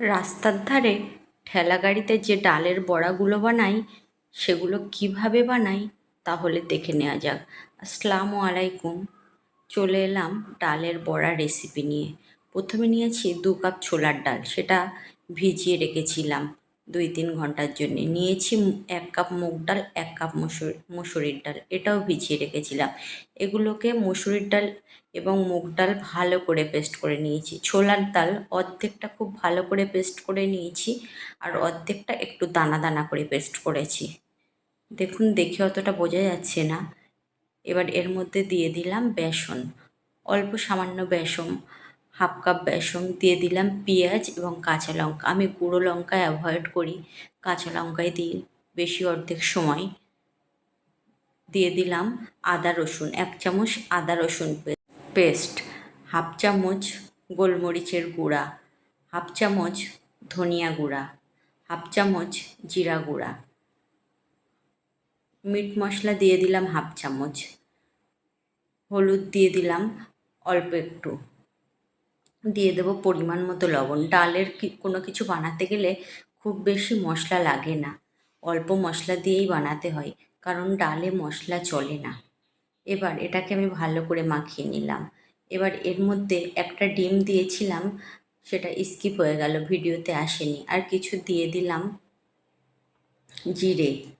রাস্তার ধারে ঠেলা গাড়িতে যে ডালের বড়াগুলো বানাই, সেগুলো কীভাবে বানাই, তাহলে দেখে নেওয়া যাক। আসসালামু আলাইকুম। চলে এলাম ডালের বড়া রেসিপি নিয়ে। প্রথমে নিয়েছি দু কাপ ছোলার ডাল, সেটা ভিজিয়ে রেখেছিলাম। দুই তিন ঘণ্টার জন্য। নিয়েছি এক কাপ মুগ ডাল, এক কাপ মুসুর, মুসুরির ডাল। এটাও ভিজিয়ে রেখেছিলাম। এগুলোকে মুসুরির ডাল এবং মুগ ডাল ভালো করে পেস্ট করে নিয়েছি। ছোলার ডাল অর্ধেকটা খুব ভালো করে পেস্ট করে নিয়েছি আর অর্ধেকটা একটু দানা দানা করে পেস্ট করেছি। দেখুন, দেখে অতটা বোঝা যাচ্ছে না। এবার এর মধ্যে দিয়ে দিলাম বেসন। অল্প সামান্য বেসন। হাফ কাপ বেসন দিয়ে দিলাম পেঁয়াজ এবং কাঁচা লঙ্কা। আমি গুঁড়ো লঙ্কা অ্যাভয়েড করি, কাঁচা লঙ্কায় দিই বেশি অর্ধেক সময়। দিয়ে দিলাম আদা রসুন, এক চামচ আদা রসুন পেস্ট হাফ চামচ গোলমরিচের গুঁড়া, হাফ চামচ ধনিয়া গুঁড়া, হাফ চামচ জিরা গুঁড়া। মিট মশলা দিয়ে দিলাম হাফ চামচ। হলুদ দিয়ে দিলাম অল্প একটু। দিয়ে দেবো পরিমাণ মতো লবণ। ডালের কি, কোনো কিছু বানাতে গেলে খুব বেশি মশলা লাগে না। অল্প মশলা দিয়েই বানাতে হয়, কারণ ডালে মশলা চলে না। এবার এটাকে আমি ভালো করে মাখিয়ে নিলাম। এবার এর মধ্যে একটা ডিম দিয়েছিলাম, সেটা স্কিপ হয়ে গেল, ভিডিওতে আসেনি। আর কিছু দিয়ে দিলাম জিরে।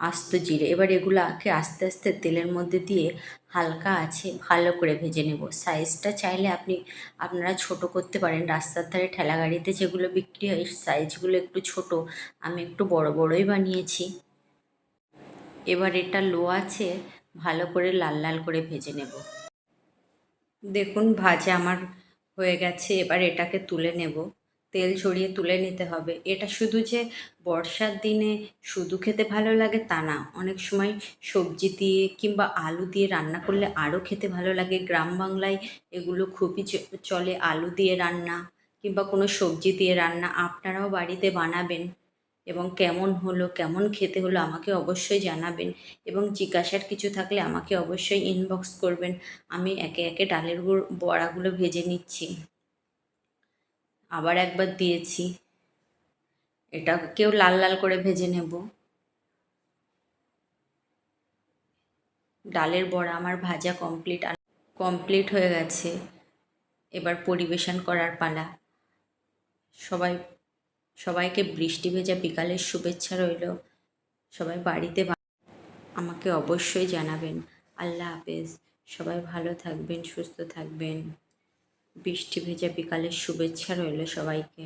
আস্ত জিরে। এবার এগুলোকে আস্তে আস্তে তেলের মধ্যে দিয়ে হালকা আছে, ভালো করে ভেজে নেব। সাইজটা চাইলে আপনি, আপনারা ছোট করতে পারেন। রাস্তার ধারে ঠেলা গাড়িতে যেগুলো বিক্রি হয় সাইজগুলো একটু ছোট। আমি একটু বড় বড়ই বানিয়েছি। এবার এটা লো আছে, ভালো করে লাল লাল করে ভেজে নেব। দেখুন, ভাজা আমার হয়ে গেছে। এবার এটাকে তুলে নেব। তেল ছড়িয়ে তুলে নিতে হবে। এটা শুধু যে বর্ষার দিনে শুধু খেতে ভালো লাগে তা না, অনেক সময় সবজি দিয়ে কিংবা আলু দিয়ে রান্না করলে আরও খেতে ভালো লাগে। গ্রাম বাংলায় এগুলো খুবই চলে আলু দিয়ে রান্না কিংবা কোনো সবজি দিয়ে রান্না। আপনারাও বাড়িতে বানাবেন এবং কেমন হলো, কেমন খেতে হলো আমাকে অবশ্যই জানাবেন এবং জিজ্ঞাসার কিছু থাকলে আমাকে অবশ্যই ইনবক্স করবেন। আমি একে একে ডালের গুঁড়ো, বড়াগুলো ভেজে নিচ্ছি। আবার একবার দিয়েছি। এটাকেও লাল লাল করে ভেজে নেব। ডালের বড়া আমার ভাজা কমপ্লিট কমপ্লিট হয়ে গেছে। এবার পরিবেশন করার পালা। সবাই, সবাইকে বৃষ্টি ভেজা বিকালের শুভেচ্ছা রইল। সবাই বাড়িতে আমাকে অবশ্যই জানাবেন। আল্লাহ হাফেজ। সবাই ভালো থাকবেন, সুস্থ থাকবেন। বৃষ্টি ভেজা বিকালের শুভেচ্ছা রইল সবাইকে।